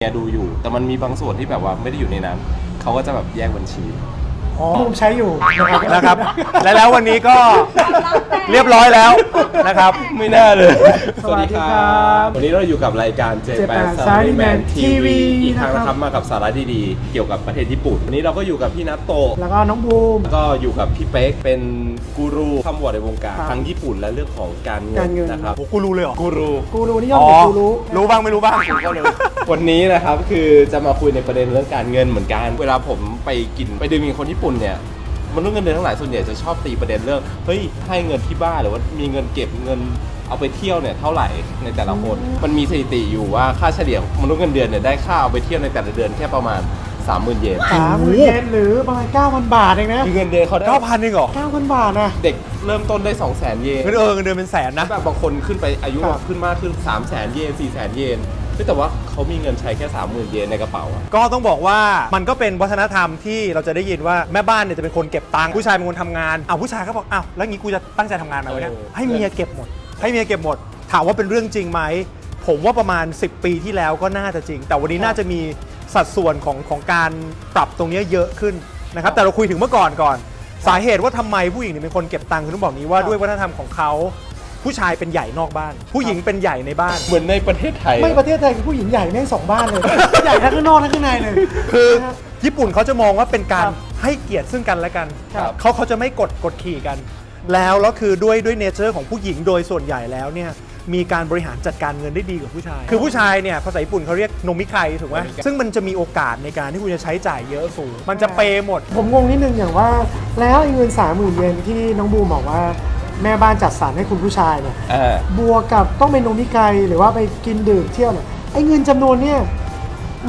เนี่ยดูอยู่ แต่มันมีบางส่วนที่แบบว่าไม่ได้อยู่ในนั้น เขาก็จะแบบแยกบัญชี อ๋อผมใช้อยู่นะครับนะครับและแล้ววันนี้ก็เรียบร้อยแล้วนะครับ ไม่น่าเลย สวัสดีครับ วันนี้เราอยู่กับรายการ J8 J8 Salaryman TV TV อีกครั้งนะนะคครัรับบมากับสาระดีๆ เกี่ยวกับประเทศญี่ปุ่น วันนี้เราก็อยู่กับพี่นัตโตะแล้วก็น้องบูมแล้วก็อยู่กับพี่เป๊กเป็นกูรูคำวอร์ดในวงการครับทั้งญี่ปุ่นและเรื่องของการเงิการเงินนะครับโอ้กูรู้เลยเหรอกูรูกูรู้นี่ย่ออ๋มอจากกูรู้ รู้บ้างไม่รู้บ้างวันนี้นะครับคือจะมาคุยในประเด็นเรื่องการเงินเหมือนกัน เวลาผมไปกินไปดื่มกินคนญี่ปุ่นเนี่ยมนุษย์เงินเดือนทั้งหลายส่วนใหญ่จะชอบตีประเด็นเรื่องเฮ้ยให้เงินที่บ้านหรือว่ามีเงินเก็บเงินเอาไปเที่ยวเนี่ยเท่าไหร่ในแต่ละคน มันมีสถิติอยู่ว่าค่าเฉลี่ยมนุษย์เงินเดือนเนี่ยได้ค่าเอาไปเที่ยวในแต่ละเดือนแค่ประมาณ 30,000 เยนสามหมื่นเยนหรือประมาณ9,000 บาทเองนะคือเงินเดือนเขาได้เก้าพันเองเหรอ9,000 บาทนะเด็กเริ่มต้นได้ 200,000 เยนเงินเออเงินเดือนเป็นแสนนะแบบบางคนขึ้นไปอายุครับขึ้นมากขึ้น300,000 เยน400,000เยนเฮ้ย แต่ว่าเขามีเงินใช้แค่30,000เยนในกระเป๋าอะ ก็ต้องบอกว่ามันก็เป็นวัฒนธรรมที่เราจะได้ยินว่าแม่บ้านเนี่ยจะเป็นคนเก็บตังค์ผู้ชายเป็นคนทำงานอ้าวผู้ชายก็บอกอ้าวแล้วงี้กูจะตั้งใจทำงานไหมวะเนี่ยให้เมียเก็บหมด ให้เมียเก็บหมด ถามว่าเป็นเรื่องจริงไหมผมว่าประมาณ 10 ปีที่แล้วก็น่าจะจริง แต่วันนี้น่าจะมีสัดส่วนของของการปรับตรงเนี้ยเยอะขึ้นนะครับแต่เราคุยถึงเมื่อก่อนก่อน สาเหตุว่าทำไมผู้หญิงเนี่ยเป็นคนเก็บตังค์คือต้องบอกนี้ว่าด้วยวัฒนธรรมของเขา ผู้ชายเป็นใหญ่นอกบ้าน ผู้หญิงเป็นใหญ่ในบ้าน เหมือนในประเทศไทยไม่ประเทศไทยคือผู้หญิงใหญ่แม่งสองบ้านเลย ใหญ่ทั้งข้างนอกทั้งข้างในเลย คือนะฮะญี่ปุ่นเขาจะมองว่าเป็นการครับให้เกียรติซึ่งกันและกันครับเขาเขาจะไม่กดกดขี่กัน แล้วแล้วคือด้วยด้วยเนเจอร์ของผู้หญิงโดยส่วนใหญ่แล้วเนี่ยมีการบริหารจัดการเงินได้ดีกว่าผู้ชาย คือผู้ชายเนี่ยภาษาญี่ปุ่นเขาเรียกโนมิไคถูกไหมซึ่งมันจะมีโอกาสในการที่คุณจะใช้จ่ายเยอะสูง มันจะเปย์หมด ผมงงนิดนึงอย่างว่า แล้วไอ้เงิน30,000เยนที่น้องบูมบอกว่า แม่บ้านจัดสรรให้คุณผู้ชายเนี่ยอ่าบวกกับต้องไปโนมิไกหรือว่าไปกินดื่มเที่ยวเนี่ยไอ้เงินจำนวนเนี่ย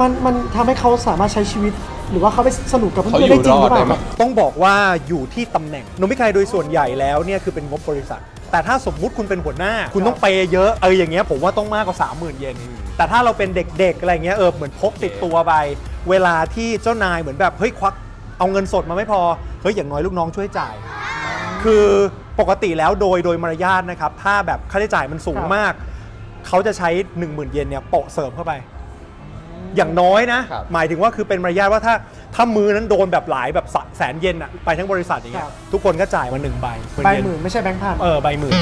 มันมันทำให้เขาสามารถใช้ชีวิต หรือว่าเขาไปสนุกกับเพื่เขาอนอๆได้ยู่จริรงหอรือดเปได้ล่าไหมต้องบอกว่าอยู่ที่ตำแหน่งโนมิไคโดยส่วนใหญ่แล้วเนี่ยคือเป็นงบบริษัท แต่ถ้าสมมุติคุณเป็นหัวหน้า คุณต้องเปย์เยอะเอออย่างเงี้ยผมว่าต้องมากกว่า 30,000 เยนแต่ถ้าเราเป็นเด็กๆอะไรเงี้ยเออเหมือนพกติดตัวไป เวลาที่เจ้านายเหมือนแบบเฮ้ยควักเอาเงินสดมาไม่พอเฮ้ยอย่างน้อยลูกน้องช่วยจ่าย คือ ปกติแล้วโดยโดยมารยาทนะครับ ถ้าแบบค่าใช้จ่ายมันสูงครับมาก เขาจะใช้ 1 0,000 เยนเนี่ยโปะเสริมเข้าไป อย่างน้อยนะ ครับหมายถึงว่าคือเป็นมารยาทว่าถ้าถ้ามือนั้นโดนแบบหลายแบบสะแสนเยนอะไปทั้งบริษัทอย่างเงี้คยรับ ทุกคนก็จ่ายมาหนึ่งใบใบเยหมื่นไม่ใช่แบงค์พัน เออใบหมื่น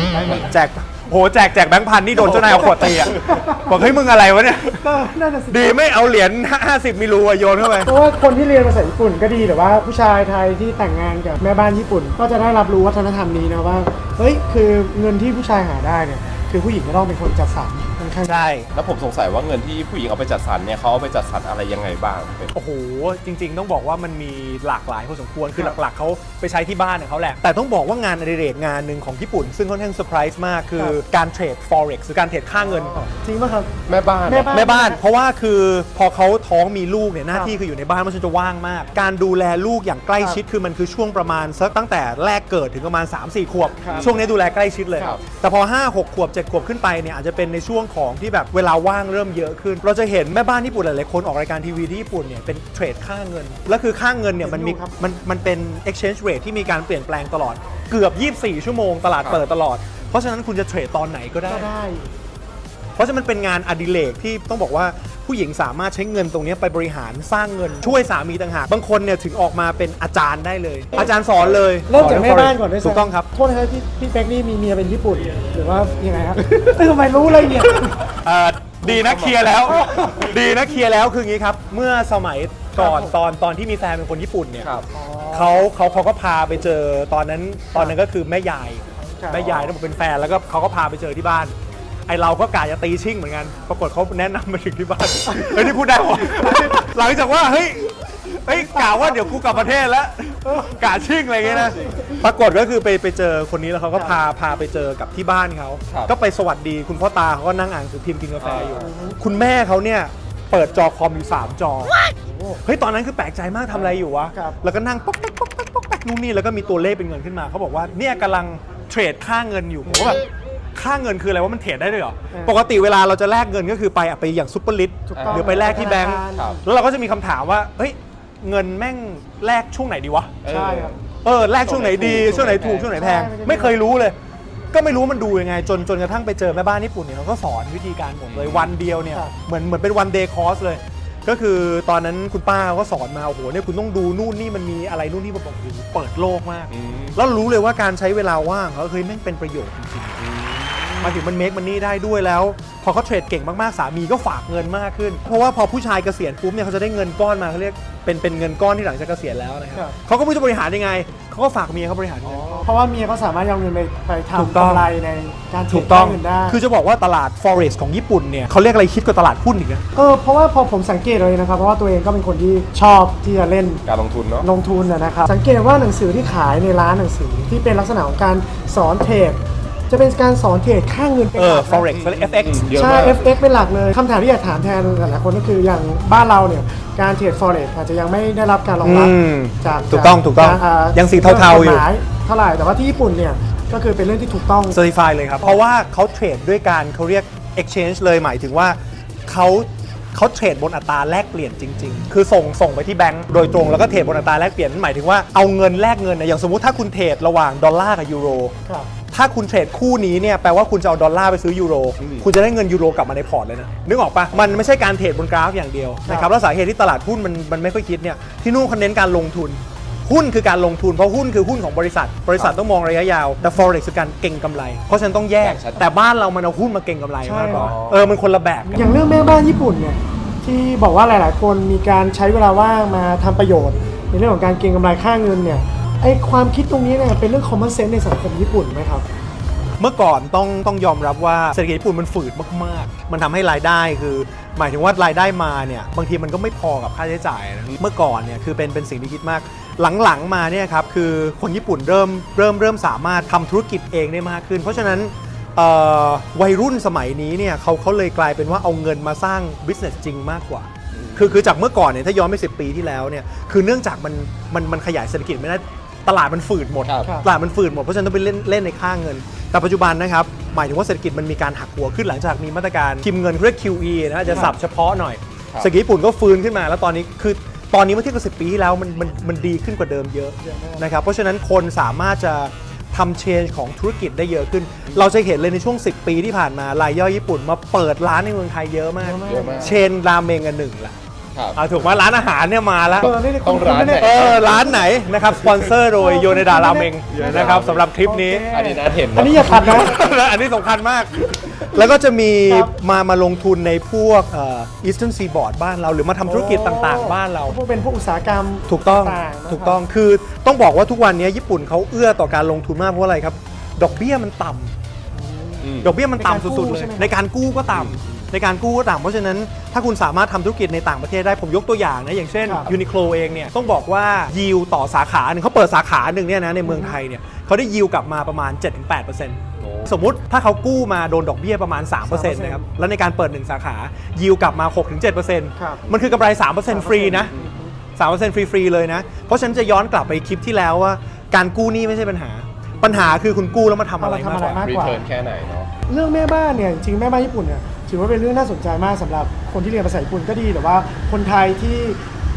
แจกโหแจกแจกแบงค์พันนี่โดนเจ้านายเอาขวดตีอะบอกเฮ้ยมึงอะไรวะเนี่ย ก็นั่นน่ะสิดีไม่เอาเหรียญ50มิลลูอะโยนเข้าไป เพราะว่าคนที่เรียนภาษาญี่ปุ่นก็ดีแต่ว่าผู้ชายไทยที่แต่งงานกับแม่บ้านญี่ปุ่น ก็จะได้รับรู้วัฒนธรรมนี้นะว่าเฮ้ยคือเงินที่ผู้ชายหาได้เนี่ยคือผู้หญิงก็ต้องเป็นคนจัดสรรค่ อนข้างใช่แล้วผมสงสัยว่าเงินที่ผู้หญิงเอาไปจัดสรรเนี่ยเขาเอาไปจัดสรรอะไรยังไงบ้างเป็นโอ้โห จริง ๆ ต้องบอกว่ามันมีหลากหลายพอสมควร คือหลักๆ เขาไปใช้ที่บ้านเนี่ยเขาแหละ แต่ต้องบอกว่างานอดิเรกงานหนึ่งของญี่ปุ่น ซึ่งค่อนข้างเซอร์ไพรส์มากคือการเทรด forex หรือการเทรดค่าเงิน จริงป่ะครับ แม่บ้านแม่บ้านแม่บ้าน เพราะว่าคือพอเขาท้องมีลูกเนี่ยหน้าที่คืออยู่ในบ้านมันจะว่างมาก การดูแลลูกอย่างใกล้ชิดคือมันคือช่วงประมาณสักตั้งแต่แรกเกิดถึงประมาณ 3-4 ขวบครับช่วงนี้ดูแลใกล้ชิดเลย ครับ แต่พอ 5 6 ขวบ 7 ขวบขึ้นไปเนี่ยอาจจะเป็นในช่วงของที่แบบเวลาว่างเริ่มเยอะขึ้น เราจะเห็นแม่บ้านญี่ปุ่นหลายๆคนออกรายการทีวีที่ญี่ปุ่นเนี่ยเป็นเทรดค่าเงิน แล้วคือค่าเงินเนี่ยมันมีเห็นอยู่ครับมันมันเป็น exchange rate ที่มีการเปลี่ยนแปลงตลอดเกือบ 24 ชั่วโมงตลาดเปิดตลอด เพราะฉะนั้นคุณจะเทรดตอนไหนก็ได้ ก็ได้ เพราะฉะนั้นมันเป็นงานอดิเรกที่ต้องบอกว่าผู้หญิงสามารถใช้เงินตรงนี้ไปบริหารสร้างเงินช่วยสามีต่างหากบางคนเนี่ยถึงออกมาเป็นอาจารย์ได้เลย อาจารย์สอนเลยเริ่มจากแม่บ้านก่อนด้วยซ้ำถูกต้องครับโทษนะครับพี่พี่เป็กนี่มีเมียเป็นญี่ปุ่นหรือว่ายังไงครับเอ้ยทำไมรู้เลยเนี่ยเอ่อดีนะเคลียร์แล้ว ดีนะเคลียร์แล้วคืออย่างนี้ครับ เมื่อสมัยก่อนครับผมตอนตอนที่มีแฟนเป็นคนญี่ปุ่นเนี่ยครับเขาเขาเขาก็พาไปเจอตอนนั้นตอนนั้นก็คือแม่ยายครับแม่ยายนั่นบอกเป็นแฟนแล้วก็เขาก็พาไปเจอที่บ้าน ไอเราก็กะจะตีชิ่งเหมือนกัน ปรากฏเขาแนะนำมาถึงที่บ้าน เฮ้ยนี่พูดได้หรอหลังจากว่าเฮ้ยเฮ้ยกะว่าเดี๋ยวกูกลับประเทศแล้วกะชิ่งอะไรเงี้ยนะปรากฏก็คือไปไปเจอคนนี้แล้วเขาก็พาพาไปเจอกับที่บ้านเขาครับก็ไปสวัสดีคุณพ่อตาเขาก็นั่งอ่านหนังสือพิมพ์กินกาแฟอยู่ คุณแม่เขาเนี่ยเปิดจอคอมอยู่สามจอเฮ้ยตอนนั้นคือแปลกใจมากทำอะไรอยู่วะครับแล้วก็นั่งป๊อกแป๊กป๊อกแป๊กป๊อกแป๊กนู่นนี่แล้วก็มีตัวเลขเป็นเงินขึ้นมาเขาบอกว่าเนี่ยกำลังเทรดค่าเงินอยู่ผมก็แบบ ค่าเงินคืออะไรว่ามันเทรดได้ด้วยเหรอเออปกติเวลาเราจะแลกเงินก็คือไปอะไปอย่างซุปเปอร์ลิทถูกต้องหรือไปแลกที่แบงก์ครับ แล้วเราก็จะมีคำถามว่าเฮ้ยเงินแม่งแลกช่วงไหนดีวะ ใช่ครับ เออแลกช่วงไหนดีช่วงไหนถูกช่วงไหนแพง ใช่มันจะไม่เคยรู้เลย ก็ไม่รู้มันดูยังไง จนจนกระทั่งไปเจอแม่บ้านญี่ปุ่นเนี่ยเขาก็สอนวิธีการหมดเลยวันเดียวเนี่ยครับเหมือนเหมือนเป็นวันเดย์คอร์สเลย ก็คือตอนนั้นคุณป้าก็สอนมาโอ้โหเนี่ยคุณต้องดูนู่นนี่มันมีอะไรนู่นนี่แบบโอ้โหเปิดโลกมาก อืมแล้วรู้เลยว่าการใช้เวลาว่างเขาเฮ้ยแม่งเป็นประโยชน์จริงๆ มาถึงมันเมคมันนี่ได้ด้วยแล้ว พอเขาเทรดเก่งมากๆ สามีก็ฝากเงินมากขึ้น เพราะว่าพอผู้ชายเกษียณปุ๊บเนี่ยเขาจะได้เงินก้อนมาเขาเรียกเป็นเป็นเงินก้อนที่หลังจากเกษียณแล้วนะคครัรับบเขาก็ไม่รู้จะบริหารยังไงเขาก็ฝากเมียเขาบริหารเงิน เพราะว่าเมียเขาสามารถเอาเงินไปไปถูกทำต้อง กำไรในการเทรถูดกต้องเงินได้คือจะบอกว่าตลาด forex ของญี่ปุ่นเนี่ยเขาเรียกอะไรคิดกว่าตลาดหุ้นอีกนะ เออเพราะว่าพอผมสังเกตเลยนะครับเพราะว่าตัวเองก็เป็นคนที่ชอบที่จะเล่น การลงทุนเนาะ ลงทุนนะนะครับสังเกตว่าหนังสือที่ขายในร้านหนังสือที่เป็นลักษณะของการสอนเทรด จะเป็นการสอนเทรดค่าเงินเป็นเอหอ ลักนะ forex และ fx เยอะใช่ มาก FX เป็นหลักเลยคำถามที่อยากถามแทนหลายๆคนก็คืออย่างบ้านเราเนี่ย การเทรด forex อาจจะยังไม่ได้รับการรองรับอืมจากถูกต้องจากถูกต้องายังสีเทาๆอยู่ กฎหมเท่าไหร่แต่ว่าที่ญี่ปุ่นเนี่ย ก็คือเป็นเรื่องที่ถูกต้อง certify เลยครับ เพราะว่าเขาเทรดด้วยการเขาเรียก exchange เลยหมายถึงว่าเขาเขาเทรดบนอัตราแลกเปลี่ยนจริง ๆ คือส่งส่งไปที่แบงก์โดยตรงแล้วก็เทรดบนอัตราแลกเปลี่ยนนั่นหมายถึงว่าเอาเงินแลกเงินนะอย่างสมมุติถ้าคุณเทรดระหว่างดอลลาร์กับยูโร ครับ ถ้าคุณเทรดคู่นี้เนี่ยแปลว่าคุณจะเอาดอลลาร์ไปซื้อยูโรอืมคุณจะได้เงินยูโรกลับมาในพอร์ตเลยนะ นึกออกปะมันไม่ใช่การเทรดบนกราฟอย่างเดียวนะครับแล้วสาเหตุที่ตลาดหุ้นมันมันไม่ค่อยคิดเนี่ยที่นู่นเขาเน้นการลงทุนหุ้นคือการลงทุนเพราะหุ้นคือหุ้นของบริษัท บริษัทต้องมองระยะยาวแต่ forex คือการเก็งกำไร เพราะฉะนั้นต้องแยกแยกชัดแต่บ้านเรามันเอาหุ้นมาเก็งกำไรมากกว่าใช่เออมันคนละแบบกันอย่างเรื่องแม่บ้านญี่ปุ่นเนี่ยที่บอกว่าหลาย ๆ คนมีการใช้เวลาว่างมาทำประโยชน์ ในเรื่องของการเก็งกำไรค่าเงินเนี่ย ไอความคิดตรงนี้เนี่ยเป็นเรื่อง common sense ในสังคมญี่ปุ่นไหมครับ เมื่อก่อนต้องต้องยอมรับว่าเศรษฐกิจญี่ปุ่นมันฝืดมาก ๆ มันทำให้รายได้คือ หมายถึงว่ารายได้มาเนี่ยบางทีมันก็ไม่พอกับค่าใช้จ่ายนะเมื่อก่อนเนี่ยคือเป็นเป็นสิ่งที่คิดมาก หลังๆมาเนี่ยครับคือคนญี่ปุ่นเริ่มเริ่มเริ่มสามารถทำธุรกิจเองได้มากขึ้น เพราะฉะนั้นเอ่อวัยรุ่นสมัยนี้เนี่ยเขาเขาเลยกลายเป็นว่าเอาเงินมาสร้าง business จริงมากกว่า คือคือจากเมื่อก่อนเนี่ยถ้าย้อนไป10 ปีที่แล้วเนี่ยคือเนื่องจากมันมันมันขยายเศรษฐกิจไม่ได้ ตลาดมันฝืดหมดครับครับ ตลาดมันฝืดหมด เพราะฉะนั้นต้องไปเล่นเล่นในค่าเงิน แต่ปัจจุบันนะครับ หมายถึงว่าเศรษฐกิจมันมีการหักหัวขึ้นหลังจากมีมาตรการคิมเงินเรียก QE นะจะสับเฉพาะหน่อยครับ เศรษฐกิจญี่ปุ่นก็ฟื้นขึ้นมา แล้วตอนนี้คือตอนนี้เมื่อเทียบกับ10ปีที่แล้วมันมันมันดีขึ้นกว่าเดิมเยอะเยอะมากนะครับเพราะฉะนั้นคนสามารถจะทำเชนของธุรกิจได้เยอะขึ้น เราจะเห็นเลยในช่วง 10 ปีที่ผ่านมารายย่อยญี่ปุ่นมาเปิดร้านในเมืองไทยเยอะมาก เยอะมาก เชนราเมงอันหนึ่งละ ครับอ่าถูกไหมร้านอาหารเนี่ยมาแล้วเออนี่นี่ต้องร้านไหนคุณเออร้านไหนนะครับสปอนเซอร์โดยโยเนดาราเมงนะครับสำหรับคลิปนี้ อันนี้น่าเห็นอันนี้อย่าขัดนะ อันนี้สำคัญมาก แล้วก็จะมีครับมามาลงทุนในพวกเอีสเทิร์นซีบอร์ดบ้านเรา หรือมาทำธุรกิจต่างๆ บ้านเรา พวกเป็นพวกอุตสาหกรรมถูกต้องต่างๆนะครับถูกต้องคือต้องบอกว่าทุกวันนี้ญี่ปุ่นเขาเอื้อต่อการลงทุนมากเพราะอะไรครับ ดอกเบี้ยมันต่ำอืมดอกเบี้ยมันต่ำสุดๆเลยใช่ไหมในการกู้ก็ต่ำ ในการกู้ก็ต่ำเพราะฉะนั้นถ้าคุณสามารถทำธุรกิจในต่างประเทศได้ผมยกตัวอย่างนะอย่างเช่นครับยูนิโคลเองเนี่ยต้องบอกว่ายิวต่อสาขาหนึ่งเขาเปิดสาขาหนึ่งเนี่ยนะในเมืองไทยเนี่ยเขาได้ยิวกลับมาประมาณ 7-8%สมมุติถ้าเขากู้มาโดนดอกเบี้ยประมาณ 3%นะครับแล้วในการเปิดหนึ่งสาขายิวกลับมา 6-7%ครับมันคือกำไร 3%ฟรีนะ3%ฟรีๆเลยนะเพราะฉะนันจะย้อนกลับไปคลิปที่แล้วว่าการกู้หนี้ไม่ใช่ปัญหา ปัญหาคือคุณกู้แล้วมาทำอะไรเอามาทำมากอะไรกว่า มาก รีเทิร์นแค่ไหนเนาะ เรื่องแม่บ้านเนี่ยจริงๆแม่บ้านญี่ปุ่นเนี่ยถือว่าเป็นเรื่องน่าสนใจมากสำหรับคนที่เรียนภาษาญี่ปุ่นก็ดีหรือว่าคนไทยที่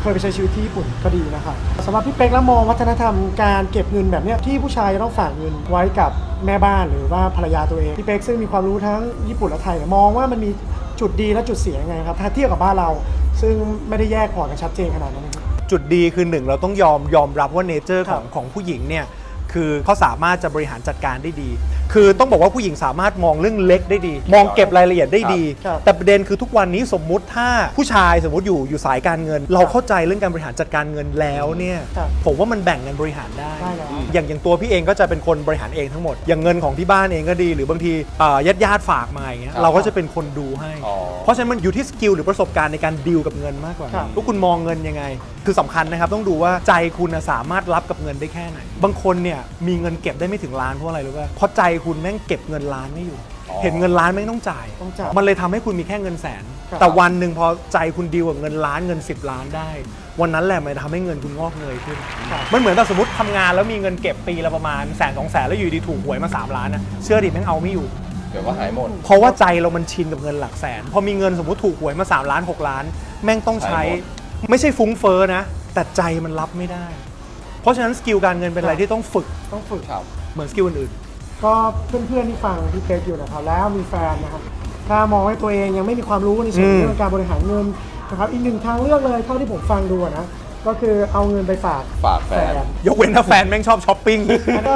เคยไปใช้ชีวิตที่ญี่ปุ่นก็ดีนะครับสำหรับพี่เป๊กแล้วมองวัฒนธรรมการเก็บเงินแบบเนี้ยที่ผู้ชายจะต้องฝากเงินไว้กับแม่บ้านหรือว่าภรรยาตัวเองพี่เป๊กซึ่งมีความรู้ทั้งญี่ปุ่นและไทยเนี่ยมองว่ามันมีจุดดีและจุดเสียยังไงครับถ้าเทียบกับบ้านเรา ซึ่งไม่ได้แยกพอร์ตกันชัดเจนขนาดนั้นนะครับ จุดดีคือหนึ่งเราต้องยอมยอมรับว่าเนเจอร์คขรัอบงของผู้หญิงเนี่ย คือเขาสามารถจะบริหารจัดการได้ดี คือต้องบอกว่าผู้หญิงสามารถมองเรื่องเล็กได้ดี มองเก็บรายละเอียดได้ดี ครับ แต่ประเด็นคือทุกวันนี้สมมุติถ้าผู้ชายสมมติอยู่อยู่สายการเงิน เราเข้าใจเรื่องการบริหารจัดการเงินแล้วเนี่ยครับผมว่ามันแบ่งกันบริหารได้ ได้แล้ว อย่างอย่างตัวพี่เองก็จะเป็นคนบริหารเองทั้งหมด อย่างเงินของที่บ้านเองก็ดี หรือบางทีญาติญาติๆฝากมาอย่างเงี้ยครับเราก็จะเป็นคนดูให้ อ๋อ เพราะฉะนั้นมันอยู่ที่สกิลหรือประสบการณ์ในการดีลกับเงินมากกว่าครับ ว่าคุณมองเงินยังไง คือสำคัญนะครับต้องดูว่าใจคุณน่ะสามารถรับกับเงินได้แค่ไหน บางคนเนี่ยมีเงินเก็บได้ไม่ถึงล้านเพราะอะไรรู้ป่ะเพราะใจคุณแม่งเก็บเงินล้านไม่อยู่ อ๋อ เห็นเงินล้านแม่งต้องจ่าย ต้องจ่ายมันเลยทำให้คุณมีแค่เงินแสน ครับ แต่วันหนึ่งพอใจคุณดีลกับเงินล้านเงิน 10 ล้านได้ วันนั้นแหละมันทำให้เงินคุณงอกเงยขึ้นครับมันเหมือนแบบสมมติทำงานแล้วมีเงินเก็บปีละประมาณแสนสองแสนแล้วอยู่ดีถูกหวยมา3ล้านนะเชื่อดิแม่งเอาไม่อยู่ เดี๋ยวก็หายหมด เพราะว่าใจเรามันชินกับเงินหลักแสน พอมีเงินสมมติถูกหวยมา 3 ล้าน 6 ล้าน แม่งต้องใช้ ใช้หม ไม่ใช่ฟุ้งเฟ้อนะ แต่ใจมันรับไม่ได้ เพราะฉะนั้นสกิลการเงินเป็นอะไรที่ต้องฝึกต้องฝึก ครับ เหมือนสกิลอื่นก็เพื่อนๆที่ฟังพี่เป๊กอยู่นะครับแล้วมีแฟนนะครับ ถ้ามองว่าตัวเองยังไม่มีความรู้ในส่วนอืมเรื่องการบริหารเงินนะครับอีกหนึ่งทางเลือกเลยเท่าที่ผมฟังดูอะนะก็คือเอาเงินไปฝากฝากแฟนยกเว้นถ้าแฟนแม่งชอบช้อปปิ้ง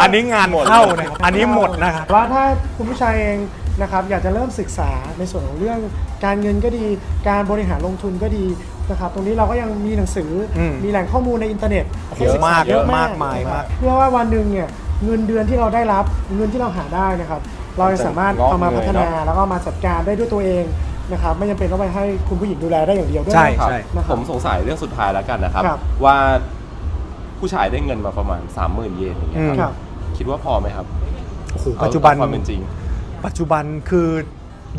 อันนี้งานเข้านะครับอันนี้หมดนะครับ ว่าถ้าคุณผู้ชายเองนะครับอยากจะเริ่มศึกษาในส่วนของเรื่องการเงินก็ดี การบริหารลงทุนก็ดี นะครับตรงนี้เราก็ยังมีหนังสืออมมีแหล่งข้อมูลในอินเทอร์เน็ตเยอะมากเยอะมากมากมายมากเพื่อว่าวันหนึ่งเนี่ยเงินเดือนที่เราได้รับเงินที่เราหาได้นะครับ เราจะสามารถงอกเอามาเงยพัฒนาเนอะแล้วก็มาจัดการได้ด้วยตัวเองนะครับไม่จำเป็นต้องไปให้คุณผู้หญิงดูแลได้อย่างเดียวด้วยใช่ครับนะครับผมสงสัยเรื่องสุดท้ายแล้วกันนะครับ ครับ ว่าผู้ชายได้เงินมาประมาณ 30,000 เยนอย่างเงี้ยอืมครับคิดว่าพอไหมครับโอ้โหปัจจุบัน เอาความเป็นจริง ปัจจุบันคือ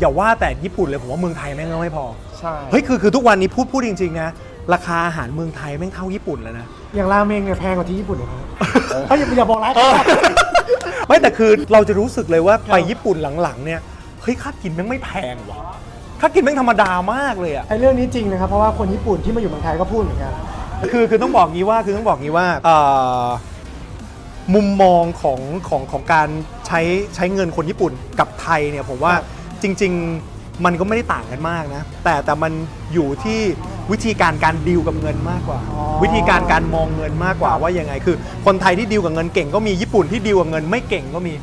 อย่าว่าแต่ญี่ปุ่นเลยผมว่าเมืองไทยแม่งก็ไม่พอ ใช่ เฮ้ยคือคือทุกวันนี้พูดพูดจริงๆนะราคาอาหารเมืองไทยแม่งเท่าญี่ปุ่นแล้วนะ อย่างราเมงเนี่ยแพงกว่าที่ญี่ปุ่นนะครับเฮ้ยอย่าอย่าบอกร้านเอเขาอไม่แต่คือเราจะรู้สึกเลยว่าครับไปญี่ปุ่นหลังๆเนี่ยเฮ้ยค่ากินแม่งไม่แพงว่ะค่ากินแม่งธรรมดามากเลยอะ ไอ้เรื่องนี้จริงนะครับ เพราะว่าคนญี่ปุ่นที่มาอยู่เมืองไทยก็พูดเหมือนกัน คือคือต้องบอกงี้ว่าคือต้องบอกงี้ว่าเอ่อมุมมองของของของการใช้ใช้เงินคนญี่ปุ่นกับไทยเนี่ยผมว่าครับจริง ๆ มันก็ไม่ได้ต่างกันมากนะ แต่แต่มันอยู่ที่วิธีการการดีลกับเงินมากกว่าอ๋อวิธีการการมองเงินมากกว่าว่ายังไง คือ คนไทยที่ดีลกับเงินเก่งก็มีญี่ปุ่นที่ดีลกับเงินไม่เก่งก็มี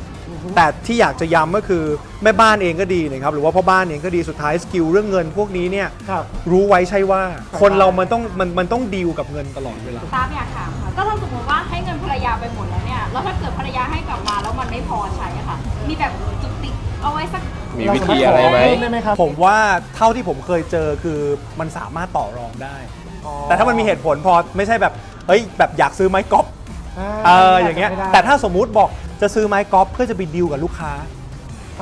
แต่ที่อยากจะย้ำก็คือแม่บ้านเองก็ดีนะครับหรือว่าพ่อบ้านเองก็ดีสุดท้ายสกิลเรื่องเงินพวกนี้เนี่ยครับรู้ไว้ใช่ว่า คนเรามันต้องมันมันต้องดีลกับเงินตลอดเวลา ตามอยากถามค่ะ ก็ถ้าสมมติว่าให้เงินภรรยาไปหมดแล้วเนี่ย แล้วถ้าเกิดภรรยาให้กลับมาแล้วมันไม่พอใช้อะค่ะ มีแบบจุกติก เอาไว้สัก มีวิธีอะไรไหมได้ไหมครับ ผมว่าเท่าที่ผมเคยเจอคือมันสามารถต่อรองได้อ๋อแต่ถ้ามันมีเหตุผลพอไม่ใช่แบบเฮ้ยแบบอยากซื้อไม้กอล์ฟเอออย่างเงี้ยไม่ได้แต่ถ้าสมมุติบอกจะซื้อไม้กอล์ฟเพื่อจะไปดีลกับลูกค้า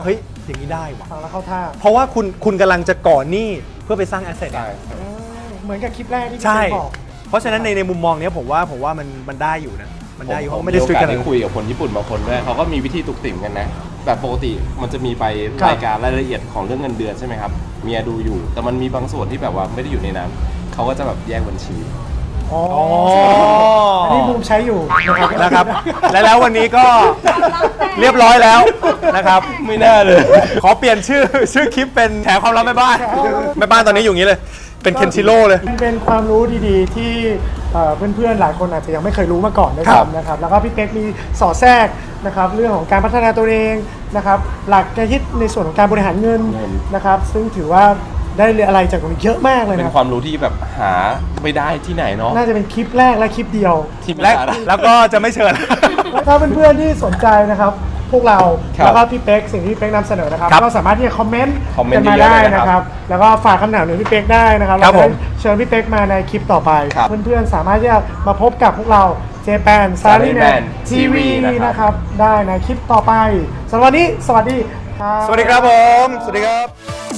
เฮ้ยอย่างนี้ได้ว่ะฟังแล้วเข้าท่าเพราะว่าคุณคุณกำลังจะก่อนหนี้เพื่อไปสร้างแอสเซทใช่เหมือนกับคลิปแรกที่พี่ใช่เจบอก เพราะฉะนั้นในในมุมมองเนี้ยผมว่าผมว่ามันมันได้อยู่นะ มันได้อยู่เพราะไม่ได้ผสตรีทโอกากัสนได้คุยกับคนญี่ปุ่นบางคนด้วยเขาก็มีวิธีตุกติ่มกันนะ แบบปกติมันจะมีไปรายการรายละเอียดของเรื่องเงินเดือนใช่ไหมครับเมียดูอยู่ แต่มันมีบางส่วนที่แบบว่าไม่ได้อยู่ในนั้นเขาก็จะแบบแยกบัญชี อ๋ออ๋ออันนี้บูมใช้อยู่นะครับนะครับ และแล้ววันนี้ก็เรียบร้อยแล้วนะครับ ไม่น่าเลย ขอเปลี่ยนชื่อชื่อคลิปเป็นแฉความลับแม่บ้านแม่บ้านตอนนี้อยู่อย่างนี้เลย เป็นเคนชิโร่เลย มันเป็นความรู้ดีๆ ที่เอ่อเพื่อนๆ หลายคนอาจจะยังไม่เคยรู้มาก่อนด้วยครับซ้ำนะครับ แล้วก็พี่เป๊กมีสอดแทรกนะครับเรื่องของการพัฒนาตัวเองนะครับ หลักการคิดในส่วนของการบริหารเงินเงิน นะครับ ซึ่งถือว่าได้เรียนอะไรจากตรงนี้เยอะมากเลยเป็นนะความรู้ที่แบบหาไม่ได้ที่ไหนเนาะน่าจะเป็นคลิปแรกและคลิปเดียว ที่ไม่และได้แล้วก็จะไม่เชิญแล้วถ้าเพื่อนๆที่สนใจนะครับ พวกเราครับแล้วก็พี่เป๊กสิ่งที่พี่เป๊กนำเสนอนะครับครับก็สามารถที่จะคอมเมนต์คอมเมนต์กันมาเยอะๆได้เลยนะนะคครัรับบแล้วก็ฝากคำถามถึงพี่เป๊กได้นะครับครับแล้วผก็มเชิญพี่เป๊กมาในคลิปต่อไป ครับเพื่อนๆสามารถที่จะมาพบกับพวกเราเจแปนซารีแมน Salaryman ทีวี TV นะครับ นะครับได้ในคลิปต่อไปสำหรับวันนี้สวัสดีครับ สวัสดีครับผม สวัสดีครับ